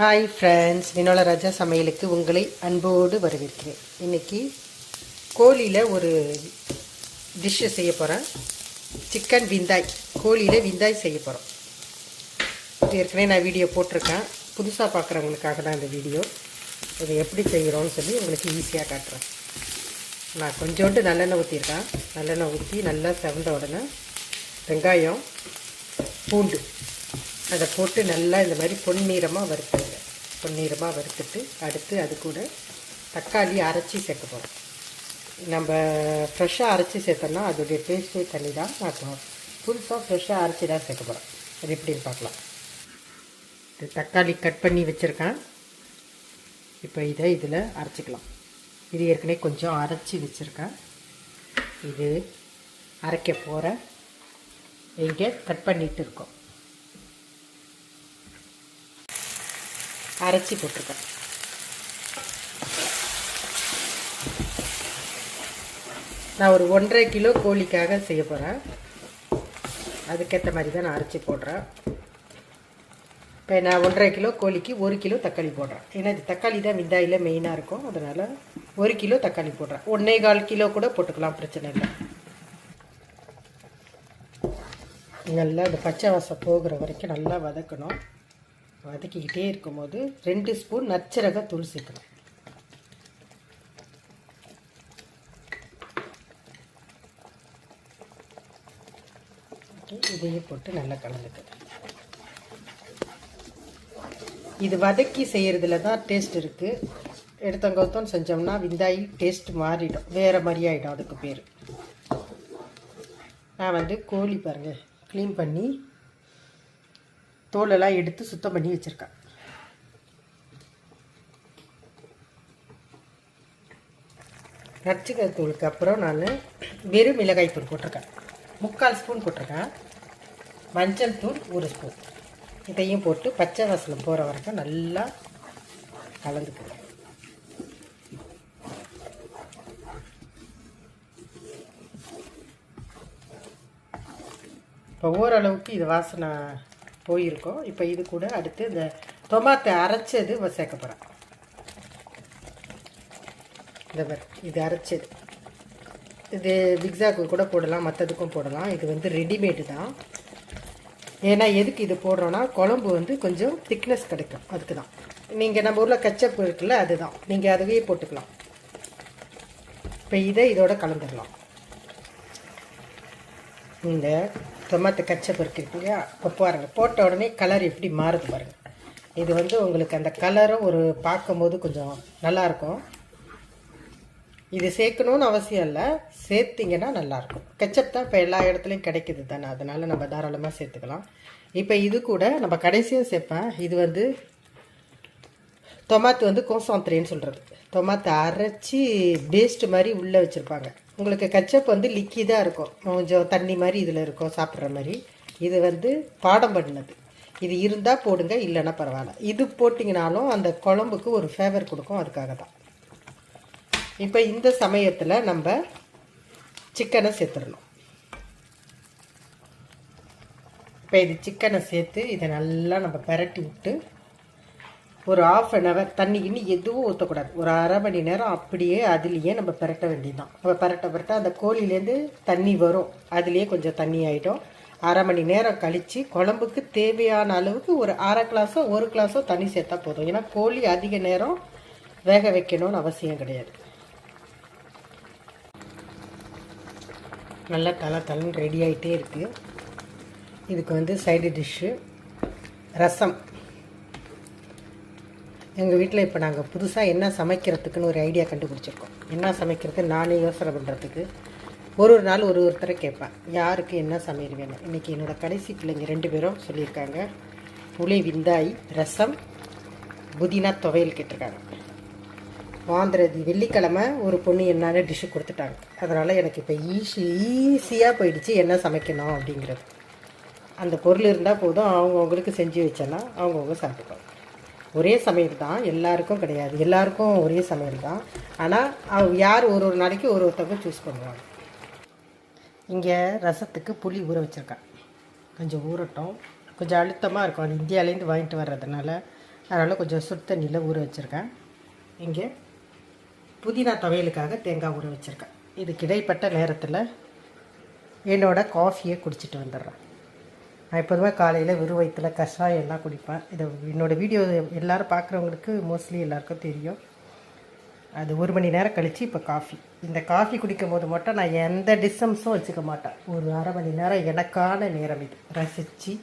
Hi friends வினோல ராஜா சமையலுக்கு உங்களை அன்போடு வரவேற்கிறேன். இன்னைக்கு கோழியில் ஒரு டிஷ்ஷு செய்ய போகிறேன் சிக்கன் விந்தாய். கோழியில் விந்தாய் செய்ய போகிறோம் ஏற்கனவே நான் வீடியோ போட்டிருக்கேன். புதுசாக பார்க்குறவங்களுக்காக தான் இந்த வீடியோ. இதை எப்படி செய்கிறோன்னு சொல்லி உங்களுக்கு ஈஸியாக காட்டுறேன். நான் கொஞ்சோண்டு நல்லெண்ணெய் ஊற்றிருக்கேன் நல்லெண்ணெய் ஊற்றி நல்லா செவந்த உடனே வெங்காயம் பூண்டு அதை போட்டு நல்லா இந்த மாதிரி பொன்னீரமாக வறுத்துருங்க. பொன்னீரமாக வறுத்துட்டு அடுத்து அது கூட தக்காளி அரைச்சி சேர்க்க போகிறோம் நம்ம ஃப்ரெஷ்ஷாக அரைச்சி சேர்த்தோம்னா அதோடைய டேஸ்ட்டே தண்ணி தான் நான் புதுசாக ஃப்ரெஷ்ஷாக அரைச்சி தான் சேர்க்க போகிறோம் அது எப்படின்னு பார்க்கலாம். இது தக்காளி கட் பண்ணி வச்சுருக்கேன். இப்போ இதை இதில் அரைச்சிக்கலாம். இது ஏற்கனவே கொஞ்சம் அரைச்சி வச்சுருக்கேன். இது அரைக்க போகிற இங்கே கட் பண்ணிகிட்டு இருக்கோம். அரைச்சி போட்டிருக்கேன். நான் ஒரு ஒன்றரை கிலோ கோழிக்காக செய்ய போகிறேன் அதுக்கேற்ற மாதிரி தான் நான் அரைச்சி போடுறேன். இப்போ நான் ஒன்றரை கிலோ கோழிக்கு ஒரு கிலோ தக்காளி போடுறேன். ஏன்னா இது தக்காளி தான் மிந்தாயில் மெயினாக இருக்கும். அதனால் ஒரு கிலோ தக்காளி போடுறேன். ஒன்றே கால் கிலோ கூட போட்டுக்கலாம் பிரச்சனை இல்லை. நல்லா இந்த பச்சை வாசம் போகிற வரைக்கும் நல்லா வதக்கணும். வதக்கிக்கிட்டே இருக்கும்போது ரெண்டு ஸ்பூன் நச்சரக தூள் சேர்க்கணும். இதையும் போட்டு நல்லா கலந்துக்கணும் இது வதக்கி செய்கிறதுல தான் டேஸ்ட் இருக்குது எடுத்தங்கத்தோன்னு செஞ்சோம்னா விந்தாயி டேஸ்ட் மாறிடும். வேறு மாதிரி ஆகிடும் அதுக்கு பேர். நான் வந்து கோழி பாருங்கள் க்ளீன் பண்ணி தோலெல்லாம் எடுத்து சுத்தம் பண்ணி வச்சுருக்கேன் நச்சுக்காய் தூளுக்கு அப்புறம் நான் வெறும் மிளகாய் தூள் போட்டிருக்கேன். முக்கால் ஸ்பூன் போட்டிருக்கேன். மஞ்சள் தூள் ஒரு ஸ்பூன். இதையும் போட்டு பச்சை வாசலம் போகிற வரைக்கும் நல்லா கலந்துக்குவேன் இப்போ ஓரளவுக்கு இது வாசனை போயிருக்கோம். இப்போ இது கூட அடுத்து இந்த டொமாட்டோ அரைச்சது சேர்க்க போகிறேன் இந்த இது அரைச்சது. இது பிக்ஸாக்கு கூட போடலாம் மற்றதுக்கும் போடலாம். இது வந்து ரெடிமேடு தான். ஏன்னா எதுக்கு இது போடுறோன்னா குழம்பு வந்து கொஞ்சம் திக்னஸ் கிடைக்கும். அதுக்கு தான் நீங்கள் நம்ம ஊரில் கச்சப் இருக்குல்ல அதுதான். நீங்கள் அதுவே போட்டுக்கலாம். இப்போ இதை இதோட கலந்துடலாம். இந்த டொமாட்டோ கச்சப் இருக்கு இல்லையா? இப்போ பாருங்கள் போட்ட உடனே கலர் எப்படி மாறுது பாருங்கள் இது வந்து உங்களுக்கு அந்த கலரும் ஒரு பார்க்கும்போது கொஞ்சம் நல்லாயிருக்கும் இது சேர்க்கணும்னு அவசியம் இல்லை சேர்த்திங்கன்னா நல்லாயிருக்கும் கெச்சப் தான் இப்போ எல்லா இடத்துலையும் கிடைக்கிது தானே அதனால் நம்ம தாராளமாக சேர்த்துக்கலாம். இப்போ இது கூட நம்ம கடைசியாக சேர்ப்பேன். இது வந்து டொமாட்டோ வந்து கோசாந்திரின்னு சொல்கிறது டொமாட்டோ அரைச்சி பேஸ்ட் மாதிரி உள்ளே வச்சுருப்பாங்க. உங்களுக்கு கச்சப் வந்து லிக்கிதாக இருக்கும். கொஞ்சம் தண்ணி மாதிரி இதில் இருக்கும் சாப்பிட்ற மாதிரி. இது வந்து பாடம் பண்ணினது. இது இருந்தால் போடுங்க இல்லைன்னா பரவாயில்ல. இது போட்டிங்கனாலும் அந்த குழம்புக்கு ஒரு ஃபேவர் கொடுக்கும் அதுக்காக தான் இப்போ இந்த சமயத்தில் நம்ம சிக்கனை சேர்த்துடணும். இப்போ இது சிக்கனை சேர்த்து இதை நல்லா நம்ம பரட்டி விட்டு ஒரு ஆஃப் அன் ஹவர் தண்ணி கிண்ணி எதுவும் ஊற்றக்கூடாது ஒரு அரை மணி நேரம் அப்படியே அதுலேயே நம்ம பரட்ட வேண்டியதுதான். நம்ம பரட்ட பரட்ட அந்த கோழிலேருந்து தண்ணி வரும். அதுலேயே கொஞ்சம் தண்ணி ஆகிடும் அரை மணி நேரம் கழித்து குழம்புக்கு தேவையான அளவுக்கு ஒரு அரை கிளாஸோ ஒரு கிளாஸோ தண்ணி சேர்த்தா போதும். ஏன்னா கோழி அதிக நேரம் வேக வைக்கணும்னு அவசியம் கிடையாது. நல்லா தலை தலைன்னு ரெடி ஆகிட்டே இருக்குது இதுக்கு வந்து சைடு டிஷ்ஷு ரசம். எங்கள் வீட்டில் இப்போ நாங்கள் புதுசாக என்ன சமைக்கிறதுக்குன்னு ஒரு ஐடியா கண்டுபிடிச்சிருக்கோம். என்ன சமைக்கிறது நானே யோசனை பண்ணுறதுக்கு ஒரு ஒரு நாள் ஒரு ஒருத்தரை கேட்பேன். யாருக்கு என்ன சமையல் வேணும் இன்றைக்கி என்னோடய கடைசி பிள்ளைங்க ரெண்டு பேரும் சொல்லியிருக்காங்க. புளி விந்தாய் ரசம் புதினா துவையல் கேட்டிருக்காங்க. வாந்திரதி வெள்ளிக்கிழமை ஒரு பொண்ணு என்னென்ன டிஷ்ஷு கொடுத்துட்டாங்க. அதனால் எனக்கு இப்போ ஈஸி ஈஸியாக போயிடுச்சு என்ன சமைக்கணும் அப்படிங்கிறது. அந்த பொருள் இருந்தால் போதும். அவங்கவுங்களுக்கு செஞ்சு வச்சேன்னா அவங்கவுங்க சாப்பிட்டுப்பாங்க. ஒரே சமையல் தான் எல்லாருக்கும் கிடையாது. எல்லாருக்கும் ஒரே சமையல் தான். ஆனால் யார் ஒரு ஒரு நாளைக்கு ஒரு ஒருத்தவங்க சூஸ் பண்ணுவாங்க. இங்கே ரசத்துக்கு புளி ஊற வச்சுருக்கேன் கொஞ்சம் ஊறட்டும். கொஞ்சம் அழுத்தமாக இருக்கும். அது இந்தியாவிலேருந்து வாங்கிட்டு வர்றதுனால அதனால் கொஞ்சம் சுடு தண்ணியில் ஊற வச்சுருக்கேன். இங்கே புதினா துவையலுக்காக தேங்காய் ஊற வச்சுருக்கேன். இதுக்கு இடைப்பட்ட நேரத்தில் என்னோடய காஃபியை குடிச்சிட்டு வந்துடுறேன். நான் எப்போதுமே காலையில் வெறும் வயிற்றில் கஷாயம் எல்லாம் குடிப்பேன். இதை என்னோடய வீடியோ எல்லோரும் பார்க்குறவங்களுக்கு மோஸ்ட்லி எல்லாருக்கும் தெரியும். அது ஒரு மணி நேரம் கழித்து இப்போ காஃபி இந்த காஃபி குடிக்கும் போது மட்டும் நான் எந்த டிஸ்டன்ஸும் வச்சுக்க மாட்டேன். ஒரு அரை மணி நேரம் எனக்கான நேரம் இது. ரசித்து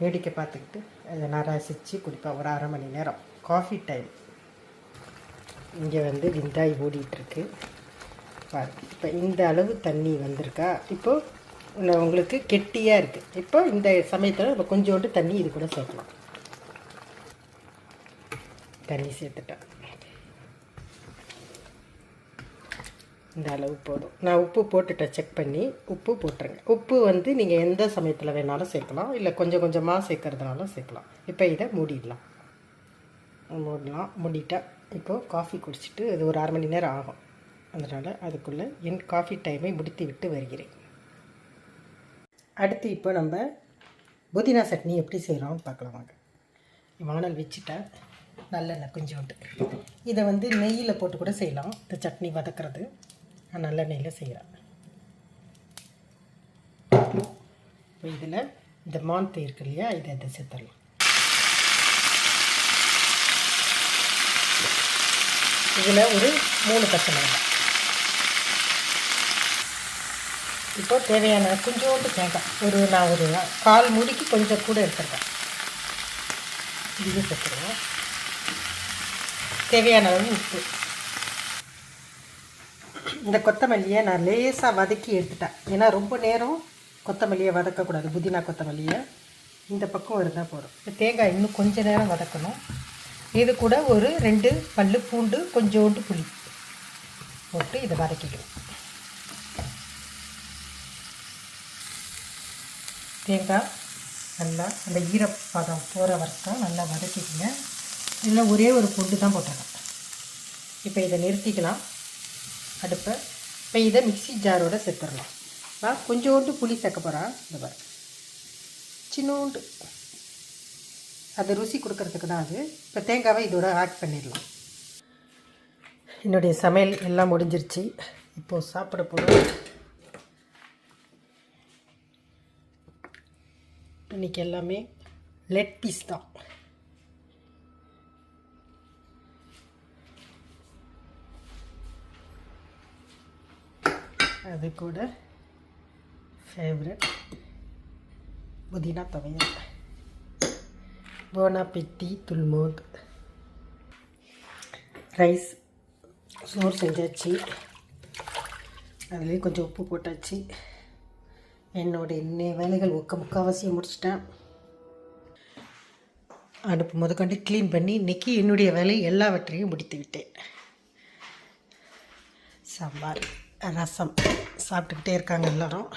வேடிக்கை பார்த்துக்கிட்டு அதை நான் ரசித்து குடிப்பேன். ஒரு அரை மணி நேரம். காஃபி டைம் இங்கே வந்து விந்தாய் ஓடிட்டுருக்கு பாருங்க. இப்போ இந்த அளவு தண்ணி வந்திருக்கா? இப்போது உங்களுக்கு கெட்டியாக இருக்குது இப்போ இந்த சமயத்தில் நம்ம கொஞ்சோண்டு தண்ணி இது கூட சேர்க்கலாம். தண்ணி சேர்த்துட்டேன். இந்த அளவு போதும். நான் உப்பு போட்டுட்டேன். செக் பண்ணி உப்பு போட்டுருங்க. உப்பு வந்து நீங்கள் எந்த சமயத்தில் வேணாலும் சேர்க்கலாம். இல்லை கொஞ்சம் கொஞ்சமாக சேர்க்கறதுனாலும் சேர்க்கலாம். இப்போ இதை மூடிடலாம். மூடலாம். மூடிட்டேன் இப்போது காஃபி குடிச்சிட்டு இது ஒரு அரை மணி நேரம் ஆகும். அதனால் அதுக்குள்ளே என் காஃபி டைமை முடித்து விட்டு வருகிறேன். அடுத்து இப்போ நம்ம புதினா சட்னி எப்படி செய்கிறோம்னு பார்க்கலாம் வாங்க. வானல் வச்சுட்டேன் நல்லெண்ணெய் கொஞ்சோண்டு. இதை வந்து நெய்யில் போட்டு கூட செய்யலாம். இந்த சட்னி வதக்கிறது. நான் நல்லெண்ணெயில் செய்கிறேன் இப்போ இதில் இந்த மான் இருக்கு இல்லையா? இதை இதை சேர்த்துடலாம். இதில் ஒரு மூணு பச்சை மிளகாய். இப்போ தேவையான கொஞ்சோண்டு தேங்காய் ஒரு நான் ஒரு கால் முடிக்கு கொஞ்சம் கூட எடுத்துருக்கேன். இது சேர்த்துருவோம். தேவையான அளவு உப்பு. இந்த கொத்தமல்லியை நான் லேசாக வதக்கி எடுத்துட்டேன். ஏன்னா ரொம்ப நேரம் கொத்தமல்லியை வதக்கக்கூடாது புதினா கொத்தமல்லியை. இந்த பக்கம் இருந்தால் போதும். தேங்காய் இன்னும் கொஞ்சம் நேரம் வதக்கணும். இது கூட ஒரு ரெண்டு பல்லு பூண்டு கொஞ்சோண்டு புளி போட்டு இதை வதக்கிக்கணும் தேங்காய் நல்லா அந்த ஈரப்பதம் போகிற வரைக்கும் நல்லா வதக்கிக்கங்க. இதில் ஒரே ஒரு பொண்டு தான் போட்டிருக்கேன் இப்போ இதை நிறுத்திக்கலாம். அடுப்பை இப்போ இதை மிக்ஸி ஜாரோட சேர்த்துடலாம். நான் கொஞ்சோண்டு புளி சேர்க்க போகிறான் இந்த பாரு. சின்னோண்டு. அது ருசி கொடுக்கறதுக்கு தான் அது. இப்போ தேங்காவை இதோட ஆட் பண்ணிடலாம். என்னுடைய சமையல் எல்லாம் முடிஞ்சிருச்சு. இப்போது சாப்பிட போகிறோம் இன்றைக்கி எல்லாமே லெட் பீஸ் தான். அது கூட ஃபேவரட் புதினா துவையல். போனா பெட்டி துல்மோத் ரைஸ் சோறு செஞ்சாச்சு. அதுலேயும் கொஞ்சம் உப்பு போட்டாச்சு. என்னோட இன்னைய வேலைகள் ஒக்க முக்கால்வாசியை முடிச்சிட்டேன். அடுப்பு முதற்கொண்டு க்ளீன் பண்ணி இன்றைக்கி என்னுடைய வேலை எல்லாவற்றையும் முடித்து விட்டேன். சாம்பார் ரசம் சாப்பிட்டுக்கிட்டே இருக்காங்க எல்லாரும்.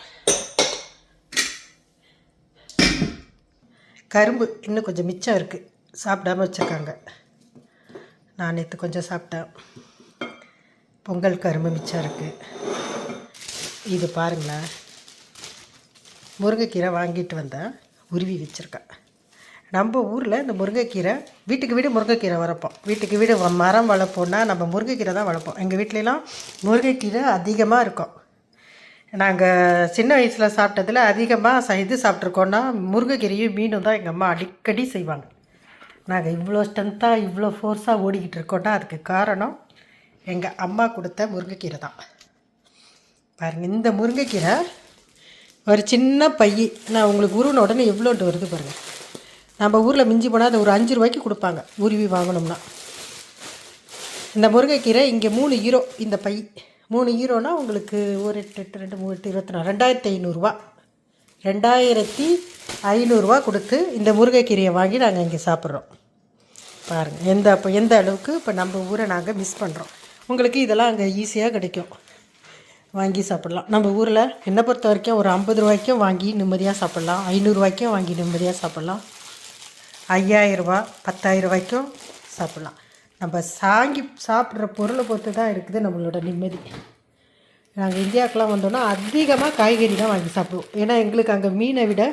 கரும்பு இன்னும் கொஞ்சம் மிச்சம் இருக்குது சாப்பிடாம வச்சுருக்காங்க. நான் நேற்று கொஞ்சம் சாப்பிட்டேன். பொங்கல் கரும்பு மிச்சம் இருக்குது இது பாருங்களேன். முருங்கைக்கீரை வாங்கிட்டு வந்தேன் உருவி வச்சுருக்கேன் நம்ம ஊரில் இந்த முருங்கைக்கீரை வீட்டுக்கு வீடு முருங்கைக்கீரை வளர்ப்போம். வீட்டுக்கு வீடு வ- மரம் வளர்ப்போம்னா நம்ம முருங்கைக்கீரை தான் வளர்ப்போம். எங்கள் வீட்லலாம் முருங்கைக்கீரை அதிகமாக இருக்கும். நாங்கள் சின்ன வயசில் சாப்பிட்டதில் அதிகமாக ச இது சாப்பிட்ருக்கோன்னா முருங்கைக்கீரையும் மீனும் தான் எங்கள் அம்மா அடிக்கடி செய்வாங்க. நாங்கள் இவ்வளோ ஸ்ட்ரென்த்தாக இவ்வளோ ஃபோர்ஸாக ஓடிக்கிட்டு இருக்கோன்னா அதுக்கு காரணம் எங்கள் அம்மா கொடுத்த முருங்கைக்கீரை தான். பாருங்கள் இந்த முருங்கைக்கீரை ஒரு சின்ன பை நான் உங்களுக்கு உருவின உடனே எவ்வளோன்ட்டு வருது பாருங்கள் நம்ம ஊரில் மிஞ்சி போனால் அதை ஒரு அஞ்சு ரூபாய்க்கு கொடுப்பாங்க உருவி வாங்கினோம்னா இந்த முருங்கைக்கீரை இங்கே மூணு ஹீரோ இந்த பை. மூணு ஹீரோனால் உங்களுக்கு ஒரு எட்டு எட்டு ரெண்டு மூணு எட்டு இருபத்தி நாலு. ரெண்டாயிரத்தி ஐநூறுரூவா ரெண்டாயிரத்தி ஐநூறுரூவா கொடுத்து இந்த முருங்கைக்கீரையை வாங்கி நாங்கள் இங்கே சாப்பிட்றோம். பாருங்கள் எந்த அப்போ எந்த அளவுக்கு இப்போ நம்ம ஊரை நாங்கள் மிஸ் பண்ணுறோம் உங்களுக்கு இதெல்லாம் அங்கே ஈஸியாக கிடைக்கும். வாங்கி சாப்பிட்லாம். நம்ம ஊரில் என்னை பொறுத்த வரைக்கும் ஒரு ஐம்பது ரூபாய்க்கும் வாங்கி நிம்மதியாக சாப்பிட்லாம். ஐநூறுரூவாய்க்கும் வாங்கி நிம்மதியாக சாப்பிட்லாம். ஐயாயிரரூபா பத்தாயிரம் ரூபாய்க்கும் சாப்பிட்லாம். நம்ம சாங்கி சாப்பிட்ற பொருளை பொறுத்து தான் இருக்குது நம்மளோட நிம்மதி. நாங்கள் இந்தியாவுக்குலாம் வந்தோன்னா அதிகமாக காய்கறி தான் வாங்கி சாப்பிடுவோம். ஏன்னா எங்களுக்கு அங்கே மீனை விட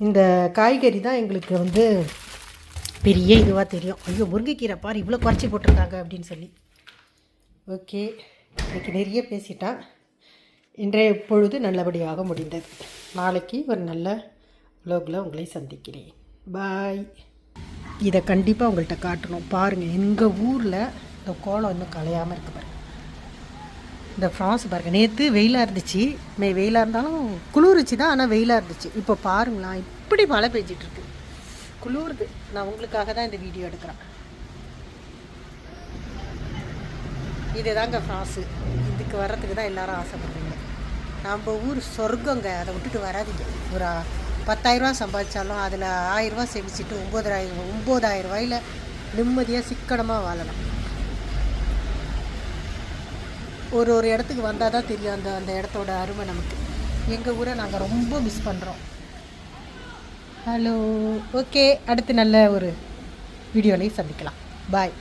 இந்த காய்கறி தான் எங்களுக்கு வந்து பெரிய இதுவாக தெரியும். ஐயோ முருங்கைக்கீரை பாரு இவ்வளோ குறைச்சி போட்டிருக்காங்க அப்படின்னு சொல்லி. ஓகே. இன்றைக்கு நிறைய பேசிட்டான் இன்றைய பொழுது நல்லபடியாக முடிந்தது. நாளைக்கு ஒரு நல்ல vlogல உங்களை சந்திக்கிறேன். பாய் இதை கண்டிப்பாக உங்கள்கிட்ட காட்டணும். பாருங்கள் எங்கள் ஊரில் இந்த கோலம் இன்னும் கலையாமல் இருக்கு பாருங்க. இந்த ஃப்ரான்ஸ் பாருங்கள் நேற்று வெயிலாக இருந்துச்சு. மே வெயிலாக இருந்தாலும் குளிர்ச்சி தான் ஆனால் வெயிலாக இருந்துச்சு. இப்போ பாருங்களா இப்படி மழை பெஞ்சிட்ருக்கு குளிருது. நான் உங்களுக்காக தான் இந்த வீடியோ எடுக்கிறேன். இதுதாங்க காசு. இதுக்கு வர்றதுக்கு தான் எல்லாரும் ஆசைப்படுறீங்க. நம்ம ஊர் சொர்க்கங்க. அதை விட்டுட்டு வராதீங்க. ஒரு பத்தாயிரரூவா சம்பாதிச்சாலும் அதில் ஆயிரரூவா சேமிச்சுட்டு ஒம்பதாயிரம் ஒம்பதாயிரம் ரூபாயில் நிம்மதியாக சிக்கனமாக வாழலாம். ஒரு ஒரு இடத்துக்கு வந்தால் தான் தெரியும் அந்த அந்த இடத்தோட அருமை நமக்கு. எங்கள் ஊரை நாங்கள் ரொம்ப மிஸ் பண்ணுறோம் ஹலோ ஓகே அடுத்து நல்ல ஒரு வீடியோலையும் சந்திக்கலாம். பாய்